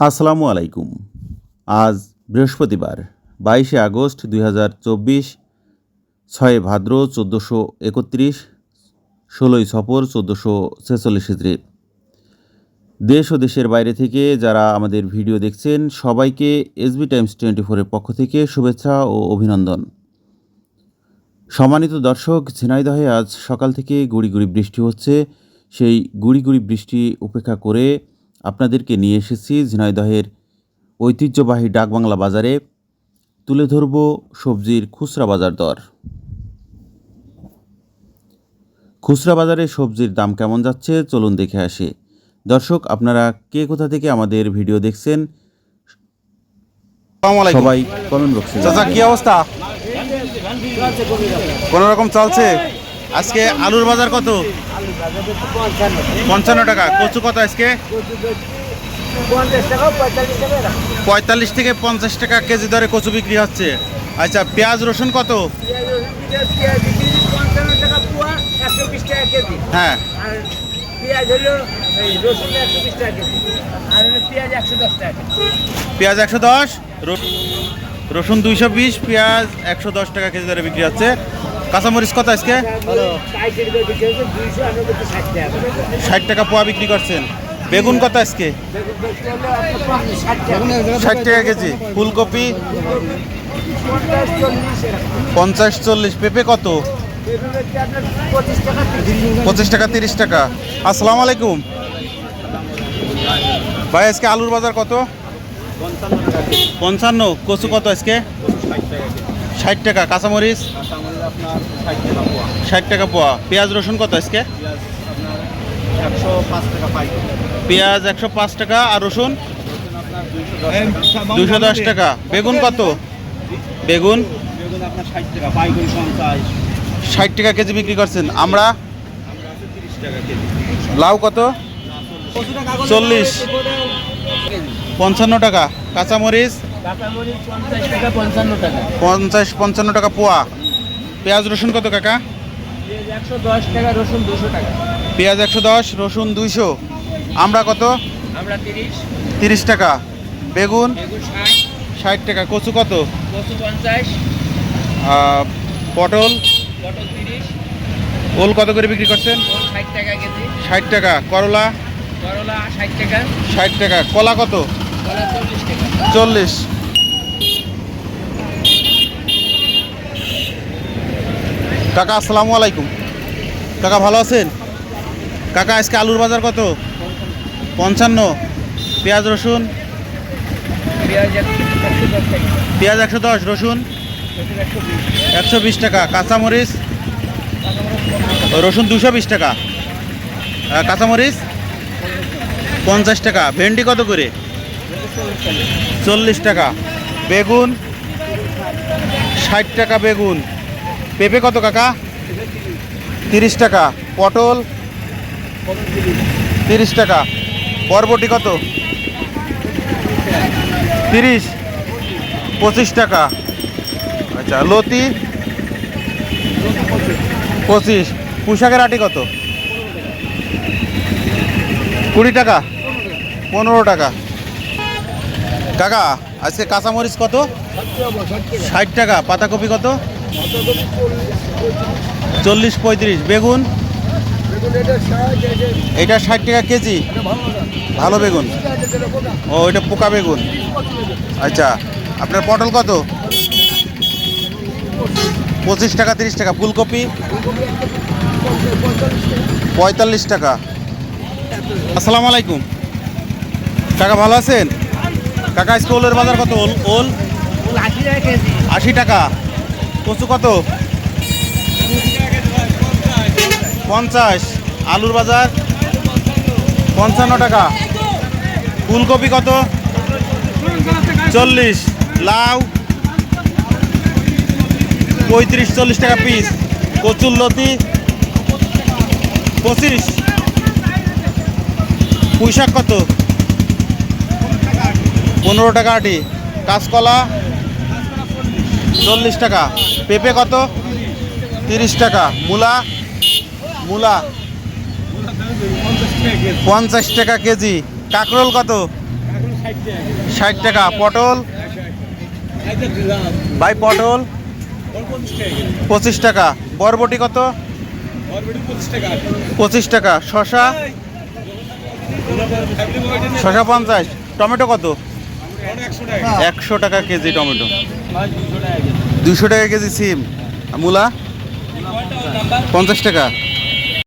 আসসালামু আলাইকুম। আজ বৃহস্পতিবার, বাইশে আগস্ট দুই হাজার চব্বিশ, ছয় ভাদ্র চোদ্দোশো একত্রিশ, ষোলোই সফর চোদ্দোশো ছেচল্লিশ দেশ ও দেশের বাইরে থেকে যারা আমাদের ভিডিও দেখছেন, সবাইকে এসবি টাইমস টোয়েন্টি ফোরের পক্ষ থেকে শুভেচ্ছা ও অভিনন্দন। সম্মানিত দর্শক, ঝিনাইদহে আজ সকাল থেকে গুড়ি গুড়ি বৃষ্টি হচ্ছে। সেই গুড়ি গুড়ি বৃষ্টি উপেক্ষা করে আপনাদেরকে নিয়ে এসেছি ঝিনাইদহের ঐতিহ্যবাহী ডাকবাংলা বাজারে। তুলে ধরব সবজির খুচরা বাজার দর। খুচরা বাজারে সবজির দাম কেমন যাচ্ছে? চলুন দেখে আসি। দর্শক আপনারা কে কোথা থেকে আমাদের ভিডিও দেখছেন। সবাই কমেন্ট বক্সে চাচা কি অবস্থা? কোন রকম চলছে? আজকে আলুর বাজার কত? পঞ্চান্ন টাকা। কচু কত আজকে? পঁয়তাল্লিশ থেকে পঞ্চাশ টাকা কেজি দরে কচু বিক্রি হচ্ছে। আচ্ছা পেঁয়াজ রসুন কত? হ্যাঁ। পেঁয়াজ একশো দশ, রসুন দুইশো বিশ, পেঁয়াজ একশো দশ টাকা কেজি দরে বিক্রি হচ্ছে। কাঁচামরিচ কত আজকে? ষাট টাকা পোয়া বিক্রি করছেন। বেগুন কত আজকে? ষাট টাকা কেজি। ফুলকপি? পঞ্চাশ চল্লিশ। পেঁপে কত? পঁচিশ টাকা, তিরিশ টাকা। আসসালামু আলাইকুম। ভাই, আজকে আলুর বাজার কত? পঞ্চান্ন। কচু কত আজকে? ষাট টাকা কাঁচামরিচ? ষাট টাকা পোয়া। পেঁয়াজ রসুন কত আজকে? পেঁয়াজ একশো পাঁচ টাকা আর রসুন? দুশো দশ টাকা। বেগুন কত? বেগুন? ষাট টাকা কেজি বিক্রি করছেন। আমরা? লাউ কত? চল্লিশ। পঞ্চান্ন টাকা। কাঁচামরিচ কাঁচামরিচ? পঞ্চাশ টাকা পঞ্চান্ন টাকা। পোয়া। পেঁয়াজ রসুন কত কাকা? পেঁয়াজ একশো দশ টাকা রসুন দুইশো। আমরা কত? তিরিশ। টাকা। বেগুন? ষাট। টাকা। কচু কত? পটল? ওল কত করে বিক্রি করছেন? ষাট টাকা করলা? করলা ষাট টাকা। কলা কত? চল্লিশ। কাকা, আসসালামু আলাইকুম। কাকা, ভালো আছেন? কাকা, আজকে আলুর বাজার কত? পঞ্চান্ন। পেঁয়াজ, রসুন? পেঁয়াজ একশো দশ, রসুন? একশো বিশ টাকা। কাঁচামরিচ? রসুন দুশো বিশ টাকা। কাঁচামরিচ? পঞ্চাশ টাকা। ভেন্ডি কত করে? চল্লিশ টাকা। বেগুন, ষাট টাকা বেগুন। পেঁপে কত কাকা? তিরিশ টাকা। পটল, তিরিশ টাকা। বরবটি কত? তিরিশ। পঁচিশ টাকা। আচ্ছা লতি? পঁচিশ। পোশাকের আটি কত? কুড়ি টাকা। পনেরো টাকা। কাকা, আজকে কাঁচামরিচ কত? ষাট টাকা, পাতাকপি কত? চল্লিশ পঁয়ত্রিশ, বেগুন? এটা ষাট টাকা কেজি। ভালো বেগুন। ও, এটা পোকা বেগুন। আচ্ছা আপনার পটল কত? পঁচিশ টাকা, তিরিশ টাকা। ফুলকপি? পঁয়তাল্লিশ টাকা। আসসালামু আলাইকুম। টাকা ভালো আছেন? কাকা আজকে ওলের বাজার কত? ওল ওল? আশি টাকা। কেজি আশি টাকা কচু কত? পঞ্চাশ। আলুর বাজার? পঞ্চান্ন টাকা। ফুলকপি কত? চল্লিশ। লাউ? পঁয়ত্রিশ, চল্লিশ টাকা পিস কচুর লতি? পঁচিশ। পুঁইশাক কত? পনেরো টাকা আটি। কাঁচকলা চল্লিশ টাকা। পেঁপে কত? তিরিশ টাকা। মূলা? মূলা? পঞ্চাশ টাকা কেজি। কাঁকরোল কত? ষাট টাকা। পটল? ভাই, পটল? পঁচিশ টাকা। বরবটি কত? পঁচিশ টাকা। শশা শশা পঞ্চাশ। টমেটো কত? একশো টাকা কেজি টমেটো। দুশো টাকা কেজি। সিম। মূলা? পঞ্চাশ টাকা।